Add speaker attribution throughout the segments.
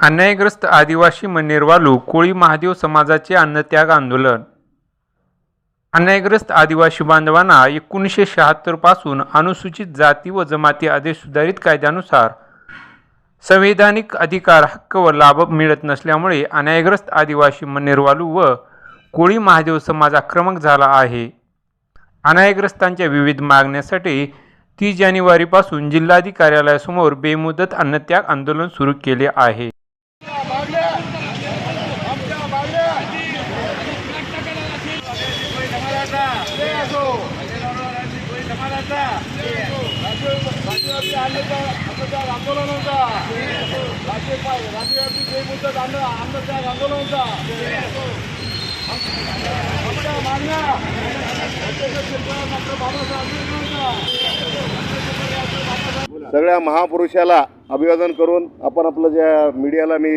Speaker 1: अन्यायग्रस्त आदिवासी मनेरवालू कोळी महादेव समाजाचे अन्नत्याग आंदोलन. अन्यायग्रस्त आदिवासी बांधवांना एकोणीसशे शहात्तरपासून अनुसूचित जाती व जमाती आदेश सुधारित कायद्यानुसार संवैधानिक अधिकार हक्क व लाभ मिळत नसल्यामुळे अन्यायग्रस्त आदिवासी मनेरवालू व कोळी महादेव समाज आक्रमक झाला आहे. अन्यायग्रस्तांच्या विविध मागण्यासाठी तीस जानेवारीपासून जिल्हाधिकारी कार्यालयासमोर बेमुदत अन्नत्याग आंदोलन सुरू केले आहे
Speaker 2: मागण्या आमच्या मागण्या समाजाचा समाजाचा राज्यव्यापी अन्नत्याग आंदोलनाचा. राज्य राज्यव्यापी बेमुदत अन्न अन्नत्याग आंदोलनाचा. आमच्या मागण्या. डॉक्टर बाबासाहेब सगळ्या महापुरुषाला अभिवादन करून आपण आपलं ज्या मीडियाला मी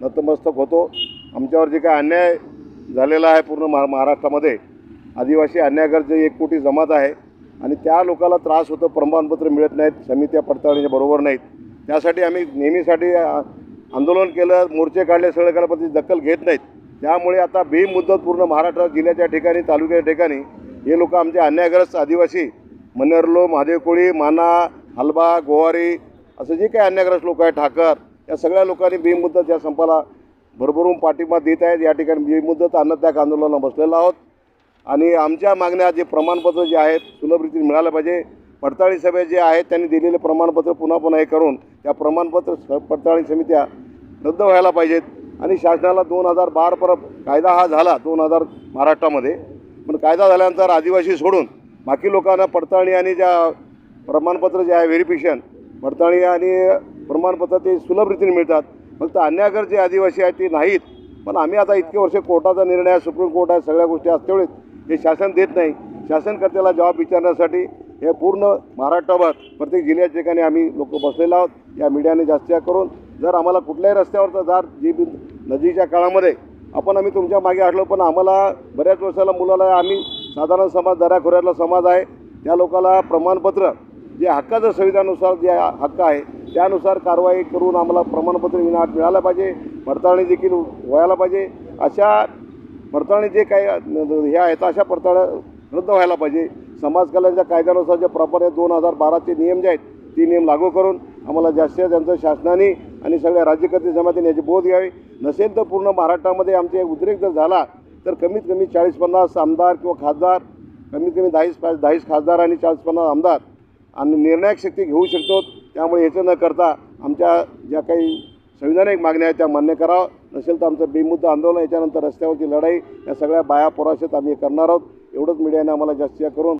Speaker 2: नतमस्तक होतो आमच्यावर जे काय अन्याय झालेला आहे पूर्ण महा महाराष्ट्रामध्ये आदिवासी अन्यायगरचे एक कोटी जमात आहे आणि त्या लोकाला त्रास होतो प्रमाणपत्र मिळत नाहीत समित्या पडताळणीच्या बरोबर नाहीत. त्यासाठी आम्ही नेहमीसाठी आंदोलन केलं मोर्चे काढले सगळं केलं पण दखल घेत नाहीत. त्यामुळे आता बेमुद्दत पूर्ण महाराष्ट्र जिल्ह्याच्या ठिकाणी तालुक्याच्या ठिकाणी हे लोक आमचे अन्यायग्रस्त आदिवासी मन्नरलो महादेवकोळी माना हलबा गोवारी असं जे काही अन्यायग्रस्त लोक आहेत ठाकर या सगळ्या लोकांनी बेमुद्दत या संपाला भरभरून पाठिंबा देत आहेत. या ठिकाणी बेमुद्दत अन्नत्याग आंदोलनाला बसलेलो आहोत. आणि आमच्या मागण्या जे प्रमाणपत्र जे आहेत सुलभ रीतीने मिळालं पाहिजे. पडताळी सभा जे आहेत त्यांनी दिलेले प्रमाणपत्र पुन्हा पुन्हा हे करून त्या प्रमाणपत्र स- पडताळणी समित्या रद्द व्हायला पाहिजेत. आणि शासनाला दोन हजार बार पर कायदा हा झाला दोन हजार महाराष्ट्रामध्ये. पण कायदा झाल्यानंतर आदिवासी सोडून बाकी लोकांना पडताळणी आणि ज्या प्रमाणपत्र जे आहे व्हेरिफिकेशन पडताळणी आणि प्रमाणपत्र ते सुलभ रीतीने मिळतात. फक्त अन्यागर जे आदिवासी आहेत ते नाहीत. पण आम्ही आता इतके वर्ष कोर्टाचा निर्णय आहे सुप्रीम कोर्ट आहे सगळ्या गोष्टी असतेवेळेस हे शासन देत नाही शासनकर्त्याला जबाब विचारण्यासाठी हे पूर्ण महाराष्ट्रभर प्रत्येक जिल्ह्याच्या ठिकाणी आम्ही लोक बसलेलो आहोत. या मीडियाने जास्त करून जर आम्हाला कुठल्याही रस्त्यावरचा जर जी बी नदीच्या काळामध्ये आपण आम्ही तुमच्या मागे असलो पण आम्हाला बऱ्याच वर्षाला मुलाला आम्ही साधारण समाज दऱ्याखोऱ्यातला समाज आहे. त्या लोकाला प्रमाणपत्र जे हक्काचं संविधानानुसार जे हक्क आहे त्यानुसार कारवाई करून आम्हाला प्रमाणपत्र विना मिळालं पाहिजे पडताळणी देखील व्हायला पाहिजे. अशा पडताळणी जे काही हे आहेत अशा पडताळ्या रद्द व्हायला पाहिजे. समाज कल्याणच्या कायद्यानुसार जे प्रॉपर आहे दोन हजार बाराचे नियम जे आहेत ते नियम लागू करून आम्हाला जास्तीत जास्त शासनाने आणि सगळ्या राज्यकर्ते जमातीने याची बोध घ्यावी. नसेल तर पूर्ण महाराष्ट्रामध्ये आमचे उद्रेक जर झाला तर कमीत कमी चाळीस पन्नास आमदार किंवा खासदार कमीत कमी दहाच पाच खासदार आणि चाळीस पन्नास आमदार. आणि निर्णायक शक्ती घेऊ शकतो त्यामुळे याचं न करता आमच्या ज्या काही संविधानिक मागण्या आहेत त्या मान्य करावं. नसेल तर आमचं बेमुद्द आंदोलन याच्यानंतर रस्त्यावरची लढाई या सगळ्या बाया पोराशेत आम्ही करणार आहोत. एवढंच मीडियाने आम्हाला जास्तीत करून